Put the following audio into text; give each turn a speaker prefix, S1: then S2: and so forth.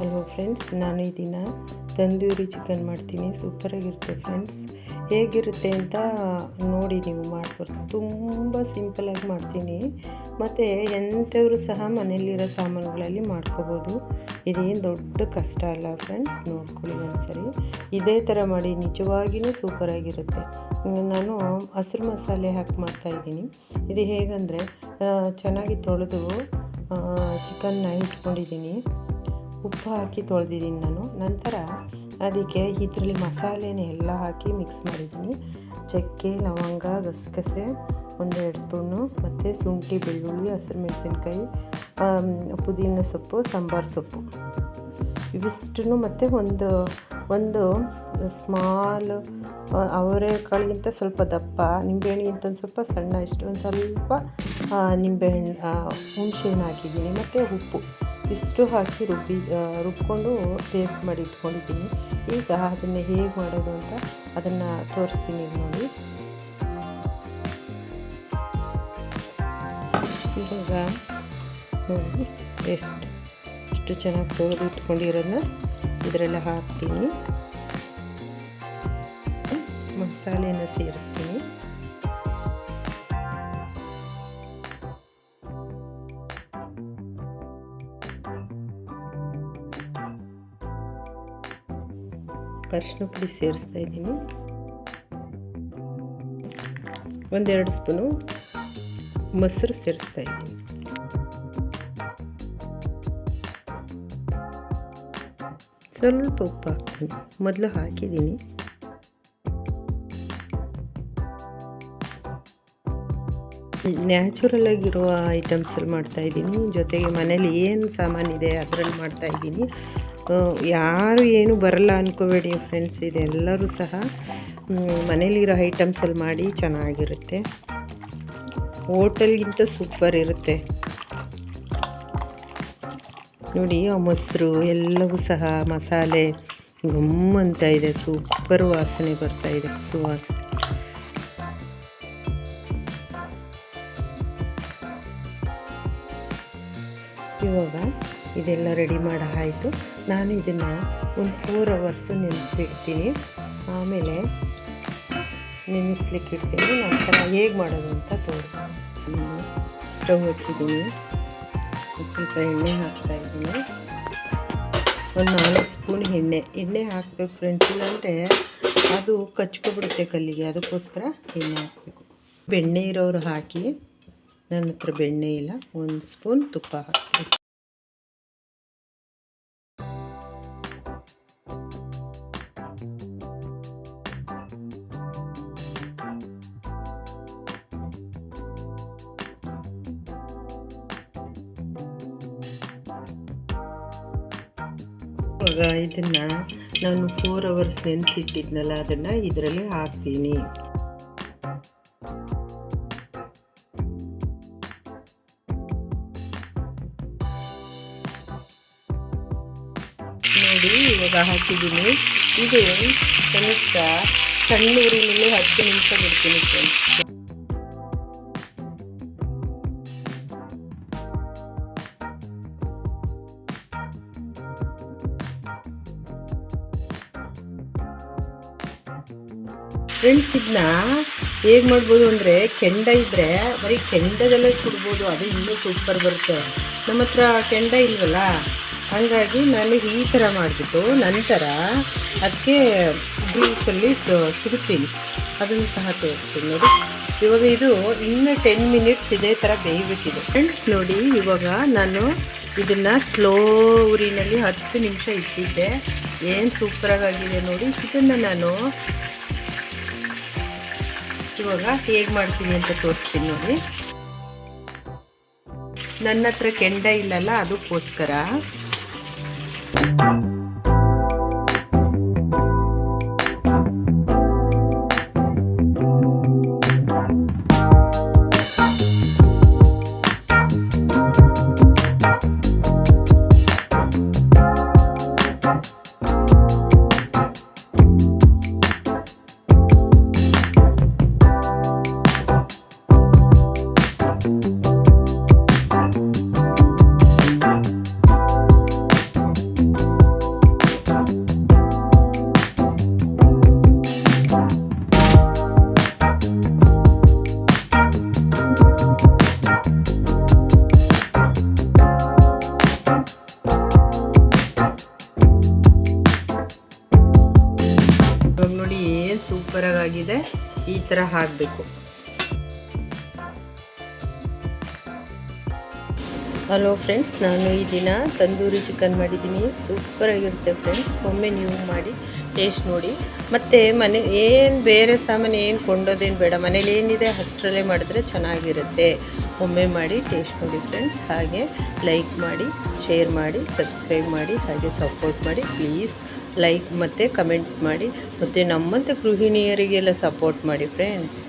S1: Hello friends ನಾನು ಈ ದಿನ ತಂದೂರಿ ಚಿಕನ್ ಮಾಡ್ತೀನಿ. ಸೂಪರಾಗಿರುತ್ತೆ ಫ್ರೆಂಡ್ಸ್ ಹೇಗಿರುತ್ತೆ ಅಂತ ನೋಡಿ ನೀವು ಮಾಡ್ಕೊಡ್ತೀನಿ. ತುಂಬ ಸಿಂಪಲಾಗಿ ಮಾಡ್ತೀನಿ. ಮತ್ತು ಎಂಥವರು ಸಹ ಮನೆಯಲ್ಲಿರೋ ಸಾಮಾನುಗಳಲ್ಲಿ ಮಾಡ್ಕೋಬೋದು. ಇದೇನು ದೊಡ್ಡ ಕಷ್ಟ ಅಲ್ಲ ಫ್ರೆಂಡ್ಸ್ ನೋಡ್ಕೊಳ್ಳಿ ಒಂದ್ಸರಿ. ಇದೇ ಥರ ಮಾಡಿ ನಿಜವಾಗಿಯೂ ಸೂಪರಾಗಿರುತ್ತೆ ನಾನು ಹಸಿರು ಮಸಾಲೆ ಹಾಕಿ ಮಾಡ್ತಾಯಿದ್ದೀನಿ ಇದು ಹೇಗಂದರೆ ಚೆನ್ನಾಗಿ ತೊಳೆದು ಚಿಕನ್ನ ಇಟ್ಕೊಂಡಿದ್ದೀನಿ. ಉಪ್ಪು ಹಾಕಿ ತೊಳೆದಿದ್ದೀನಿ ನಾನು. ನಂತರ ಅದಕ್ಕೆ ಇದರಲ್ಲಿ ಮಸಾಲೆನೇ ಎಲ್ಲ ಹಾಕಿ ಮಿಕ್ಸ್ ಮಾಡಿದ್ದೀನಿ. ಚಕ್ಕೆ, ಲವಂಗ, ಗಸಗಸೆ, ಒಂದೆರಡು ಸ್ಪೂನು, ಮತ್ತು ಶುಂಠಿ, ಬೆಳ್ಳುಳ್ಳಿ, ಹಸಿರು ಮೆಣಸಿನ್ಕಾಯಿ ಪುದೀನ ಸೊಪ್ಪು, ಸಾಂಬಾರು ಸೊಪ್ಪು. ಇವಿಷ್ಟು ಮತ್ತು ಒಂದು ಒಂದು ಸ್ಮಾಲ್ ಅವರೆಕಾಳಿಗಿಂತ ಸ್ವಲ್ಪ ದಪ್ಪ, ನಿಂಬೆಹಣ್ಣಿಗಿಂತ ಒಂದು ಸ್ವಲ್ಪ ಸಣ್ಣ ಇಷ್ಟು ಒಂದು ಸ್ವಲ್ಪ ನಿಂಬೆಹಣ್ಣು ಹುಣಸೆಹಣ್ಣು ಹಾಕಿದ್ದೀನಿ. ಮತ್ತು ಉಪ್ಪು. ಇಷ್ಟು ಹಾಕಿ ರುಬ್ಬಿ ರುಬ್ಕೊಂಡು ಪೇಸ್ಟ್ ಮಾಡಿ ಇಟ್ಕೊಂಡಿದ್ದೀನಿ. ಈಗ ಅದನ್ನು ಹೇಗೆ ಮಾಡೋದು ಅಂತ ಅದನ್ನು ತೋರಿಸ್ತೀನಿ ನೋಡಿ. ಇವಾಗ ನೋಡಿ ಎಷ್ಟು ಇಷ್ಟು ಚೆನ್ನಾಗಿ ತೊಳೆದು ಇಟ್ಕೊಂಡಿರೋದನ್ನ ಇದರೆಲ್ಲ ಹಾಕ್ತೀನಿ. ಮಸಾಲೆಯನ್ನು ಸೇರಿಸ್ತೀನಿ. ಅರಿಶಿನ ಪುಡಿ ಸೇರಿಸ್ತಾ ಇದ್ದೀನಿ. ಒಂದೆರಡು ಸ್ಪೂನು ಮೊಸರು ಸೇರಿಸ್ತಾ ಇದ್ದೀನಿ. ಸ್ವಲ್ಪ ಉಪ್ಪು ಹಾಕ್ತೀನಿ ಮೊದಲು ಹಾಕಿದ್ದೀನಿ. ನ್ಯಾಚುರಲ್ ಆಗಿರುವ ಐಟಮ್ಸಲ್ಲಿ ಮಾಡ್ತಾಯಿದ್ದೀನಿ ಜೊತೆಗೆ ಮನೇಲಿ ಏನು ಸಾಮಾನಿದೆ ಅದರಲ್ಲಿ ಮಾಡ್ತಾಯಿದ್ದೀನಿ ಯಾರು ಏನು ಬರಲ್ಲ ಅಂದ್ಕೋಬೇಡಿ ಫ್ರೆಂಡ್ಸ್ ಇದೆಲ್ಲರೂ ಸಹ ಮನೇಲಿರೋ ಐಟಮ್ಸಲ್ಲಿ ಮಾಡಿ ಚೆನ್ನಾಗಿರುತ್ತೆ. ಹೋಟೆಲ್ಗಿಂತ ಸೂಪರ್ ಇರುತ್ತೆ. ನೋಡಿ, ಆ ಮೊಸರು ಎಲ್ಲವೂ ಸಹ ಮಸಾಲೆ ಗಮ್ಮಂತ ಇದೆ. ಸೂಪರ್ ವಾಸನೆ ಬರ್ತಾ ಇದೆ, ಸುವಾಸನೆ. ಇವಾಗ ಇದೆಲ್ಲ ರೆಡಿ ಮಾಡಿ ಆಯಿತು. ನಾನು ಇದನ್ನು ಒಂದು ಫೋರ್ ಅವರ್ಸು ನೆನೆಸ್ಬಿಡ್ತೀನಿ ಆಮೇಲೆ ನೆನೆಸ್ಲಿಕ್ಕೆ ಇಡ್ತೀನಿ ನಂತರ ಹೇಗೆ ಮಾಡೋದು ಅಂತ ತೋರಿಸ್ತೀನಿ. ಸ್ಟವ್ ಹಚ್ಚಿದ್ದೀನಿ. ಸ್ವಲ್ಪ ಎಣ್ಣೆ ಹಾಕ್ತಾ ಇದ್ದೀನಿ. ಒಂದು ನಾಲ್ಕು ಸ್ಪೂನ್ ಎಣ್ಣೆ ಎಣ್ಣೆ ಹಾಕಬೇಕು ಫ್ರೆಂಡ್ಸ್ ಇಲ್ಲಾಂದರೆ ಅದು ಕಚ್ಕೊಬಿಡುತ್ತೆ ಕಲ್ಲಿಗೆ, ಅದಕ್ಕೋಸ್ಕರ ಎಣ್ಣೆ ಹಾಕಬೇಕು. ಬೆಣ್ಣೆ ಇರೋರು ಹಾಕಿ ನನ್ನ ಹತ್ರ ಬೆಣ್ಣೆ ಇಲ್ಲ, ಒಂದು ಸ್ಪೂನ್ ತುಪ್ಪ ಹಾಕ್ತೀನಿ ಇವಾಗ ಇದನ್ನು ನಾನು ಫೋರ್ ಅವರ್ಸ್ ನೆನೆಸಿಟ್ಟಿದ್ನಲ್ಲ ಅದನ್ನು ಇದರಲ್ಲಿ ಹಾಕ್ತೀನಿ. ನೋಡಿ, ಇವಾಗ ಹಾಕಿದ್ದೀನಿ. ಇದು ಕನಿಷ್ಠ ಸಣ್ಣ ಊರಿನಲ್ಲಿ ಹತ್ತು ನಿಮಿಷ ಬಿಡ್ತೀನಿ ಫ್ರೆಂಡ್ಸ್ ಫ್ರೆಂಡ್ಸ್ ಇದನ್ನ ಹೇಗೆ ಮಾಡ್ಬೋದು ಅಂದರೆ ಕೆಂಡ ಇದ್ದರೆ ಬರೀ ಕೆಂಡದಲ್ಲೇ ಕುಡ್ಬೋದು ಅದು ಇನ್ನೂ ಸೂಪರ್ ಬರುತ್ತೆ. ನಮ್ಮ ಹತ್ರ ಕೆಂಡ ಇಲ್ವಲ್ಲ, ಹಾಗಾಗಿ ನಾನು ಈ ಥರ ಮಾಡಿಬಿಟ್ಟು ನಂತರ ಅದಕ್ಕೆ ಗ್ರೀಸಲ್ಲಿ ಸುಡ್ತೀನಿ. ಅದನ್ನು ಸಹ ತೋರಿಸ್ತೀನಿ ನೋಡಿ. ಇವಾಗ ಇದು ಇನ್ನೂ ಟೆನ್ ಮಿನಿಟ್ಸ್ ಇದೇ ಥರ ಬೇಯಬೇಕಿದೆ ಫ್ರೆಂಡ್ಸ್ ನೋಡಿ, ಇವಾಗ ನಾನು ಇದನ್ನು ಸ್ಲೋ ಉರಿನಲ್ಲಿ ಹತ್ತು ನಿಮಿಷ ಇಟ್ಟಿದ್ದೆ. ಏನು ಸೂಪರಾಗಿದೆ ನೋಡಿ. ಇದನ್ನು ನಾನು ಇವಾಗ ಹೇಗೆ ಮಾಡ್ತೀನಿ ಅಂತ ತೋರಿಸ್ತೀನಿ ನೋಡಿ. ನನ್ನ ಹತ್ರ ಕೆಂಡ ಇಲ್ಲಲ್ಲ ಅದಕ್ಕೋಸ್ಕರ. ಆಗಿದೆ. ಈ ಥರ ಹಾಕಬೇಕು. ಹಲೋ ಫ್ರೆಂಡ್ಸ್ ನಾನು ಈ ದಿನ ತಂದೂರಿ ಚಿಕನ್ ಮಾಡಿದ್ದೀನಿ. ಸೂಪರಾಗಿರುತ್ತೆ ಫ್ರೆಂಡ್ಸ್ ಒಮ್ಮೆ ನೀವು ಮಾಡಿ ಟೇಸ್ಟ್ ನೋಡಿ. ಮತ್ತು ಮನೆ ಏನು ಬೇರೆ ಸಾಮಾನು ಏನು ಕೊಂಡೋದೇನು ಬೇಡ. ಮನೇಲಿ ಏನಿದೆ ಅಷ್ಟರಲ್ಲೇ ಮಾಡಿದ್ರೆ ಚೆನ್ನಾಗಿರುತ್ತೆ. ಒಮ್ಮೆ ಮಾಡಿ ಟೇಸ್ಟ್ ನೋಡಿ ಫ್ರೆಂಡ್ಸ್ ಹಾಗೆ ಲೈಕ್ ಮಾಡಿ ಶೇರ್ ಮಾಡಿ ಸಬ್ಸ್ಕ್ರೈಬ್ ಮಾಡಿ, ಹಾಗೆ ಸಪೋರ್ಟ್ ಮಾಡಿ ಪ್ಲೀಸ್ ಲೈಕ್ ಮತ್ತು ಕಮೆಂಟ್ಸ್ ಮಾಡಿ. ಮತ್ತು ನಮ್ಮಂಥ ಗೃಹಿಣಿಯರಿಗೆಲ್ಲ ಸಪೋರ್ಟ್ ಮಾಡಿ ಫ್ರೆಂಡ್ಸ್